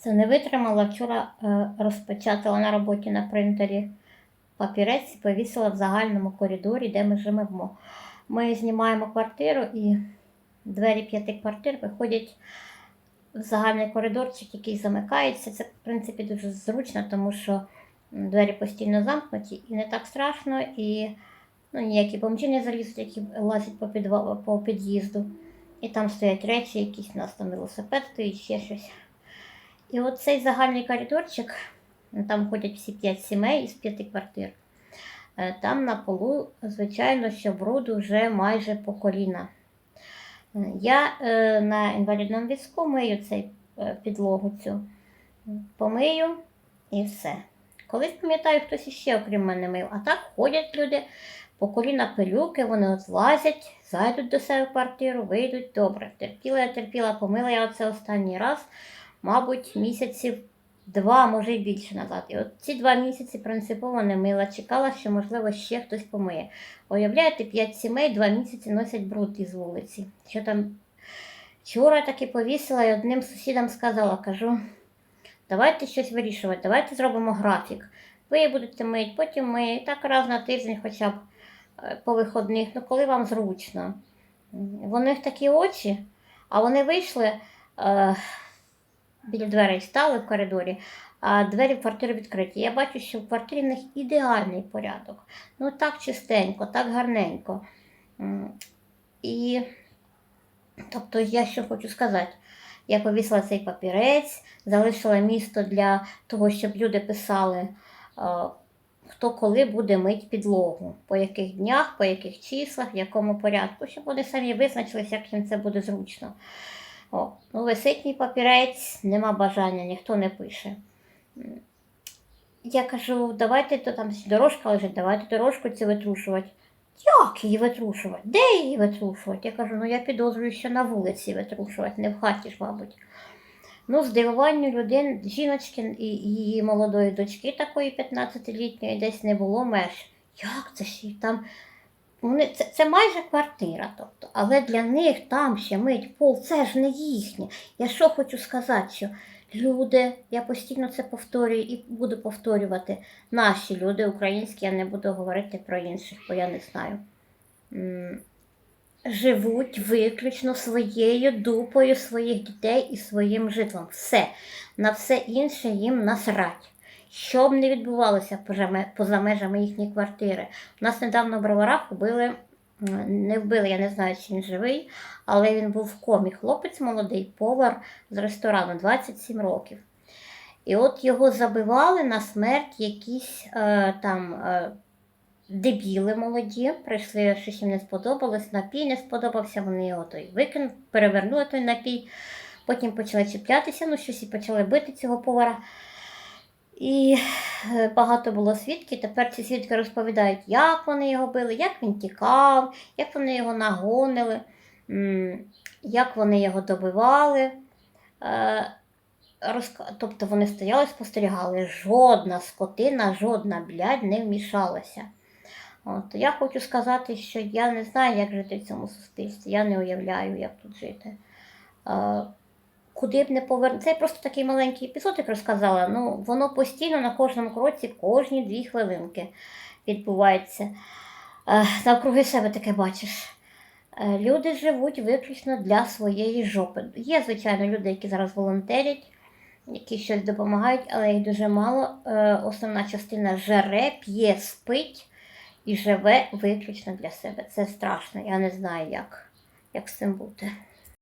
Це не витримала. Вчора е, розпечатала на роботі на принтері папірець і повісила в загальному коридорі, де ми живемо. Ми знімаємо квартиру і двері п'яти квартир виходять в загальний коридорчик, який замикається. Це, в принципі, дуже зручно, тому що двері постійно замкнуті і не так страшно, і ну, ніякі бомжі не залізуть, які лазять по, підва... по під'їзду. І там стоять речі, якісь у нас там велосипед стоїть, ще щось. І от цей загальний коридорчик, ну, там ходять всі п'ять сімей із п'яти квартир. Е, Там на полу, звичайно, що бруду вже майже по коліна. Е, Я е, на інвалідному візку мию цей підлогу цю, помию і все. Колись пам'ятаю, хтось іще окрім мене мив, а так ходять люди по коліна пилюки, вони от лазять, зайдуть до себе в квартиру, вийдуть добре. Терпіла я терпіла, помила я оце останній раз, мабуть, місяців два, може й більше назад. І от ці два місяці принципово не мила, чекала, що, можливо, ще хтось помиє. Уявляєте, п'ять сімей два місяці носять бруд із вулиці. Що там вчора таки повісила і одним сусідам сказала, кажу, давайте щось вирішувати, давайте зробимо графік. Ви будете мити, потім ми, так раз на тиждень хоча б е, по виходних, ну коли вам зручно. Вони в такі очі, а вони вийшли е, біля дверей, стали в коридорі, а двері в квартиру відкриті. Я бачу, що в квартирі в них ідеальний порядок. Ну так чистенько, так гарненько. І тобто я що хочу сказати. Я повісила цей папірець, залишила місто для того, щоб люди писали, е, хто коли буде мить підлогу, по яких днях, по яких числах, в якому порядку, щоб вони самі визначилися, як їм це буде зручно. О, ну, висить папірець, нема бажання, ніхто не пише. Я кажу, давайте то там дорожка лежить, давайте дорожку цю витрушувати. Як її витрушувати? Де її витрушувати? Я кажу, ну я підозрюю, що на вулиці витрушувати, не в хаті ж, мабуть. Ну, здивуванню людини, жіночки і її молодої дочки, такої 15-літньої, десь не було меж. Як це ж там? Вони, це, це майже квартира, тобто, але для них там ще мить пол, це ж не їхнє. Я що хочу сказати, що люди, я постійно це повторюю і буду повторювати, наші люди, українські, я не буду говорити про інших, бо я не знаю. Живуть виключно своєю дупою своїх дітей і своїм житлом. Все. На все інше їм насрать. Що б не відбувалося поза межами їхньої квартири. У нас недавно в броварах вбили, м, не вбили, я не знаю, чи він живий, але він був в комі. Хлопець молодий, повар з ресторану, 27 років. І от його забивали на смерть якісь е, там е, дебіли молоді, прийшли, щось їм не сподобалось, напій не сподобався, вони його той викинули, перевернули той напій, потім почали чіплятися, ну щось і почали бити цього повара. І е, багато було свідків. Тепер ці свідки розповідають, як вони його били, як він тікав, як вони його нагонили, як вони його добивали. Е, Тобто вони стояли, спостерігали, жодна скотина, жодна блядь не вмішалася. От, я хочу сказати, що я не знаю, як жити в цьому суспільстві. Я не уявляю, як тут жити. Куди б не повернути. Це просто такий маленький епізодик розказала. Ну, воно постійно на кожному кроці, кожні дві хвилинки відбувається. Е, навкруги себе таке бачиш. Е, Люди живуть виключно для своєї жопи. Є, звичайно, люди, які зараз волонтерять, які щось допомагають, але їх дуже мало. Е, Основна частина жере, п'є, спить і живе виключно для себе. Це страшно. Я не знаю, як, як з цим бути.